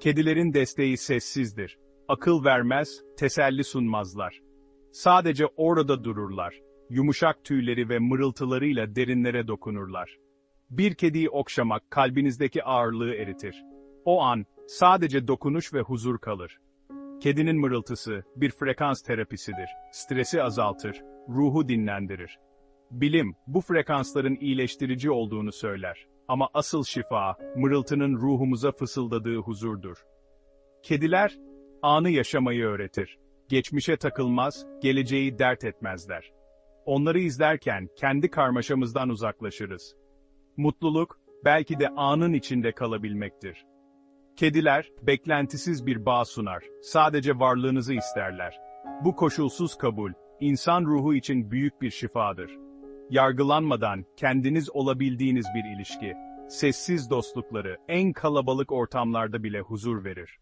Kedilerin desteği sessizdir. Akıl vermez, teselli sunmazlar. Sadece orada dururlar. Yumuşak tüyleri ve mırıltılarıyla derinlere dokunurlar. Bir kediyi okşamak kalbinizdeki ağırlığı eritir. O an, sadece dokunuş ve huzur kalır. Kedinin mırıltısı, bir frekans terapisidir. Stresi azaltır, ruhu dinlendirir. Bilim, bu frekansların iyileştirici olduğunu söyler. Ama asıl şifa, mırıltının ruhumuza fısıldadığı huzurdur. Kediler, anı yaşamayı öğretir. Geçmişe takılmaz, geleceği dert etmezler. Onları izlerken kendi karmaşamızdan uzaklaşırız. Mutluluk, belki de anın içinde kalabilmektir. Kediler, beklentisiz bir bağ sunar, sadece varlığınızı isterler. Bu koşulsuz kabul, insan ruhu için büyük bir şifadır. Yargılanmadan, kendiniz olabildiğiniz bir ilişki, sessiz dostlukları, en kalabalık ortamlarda bile huzur verir.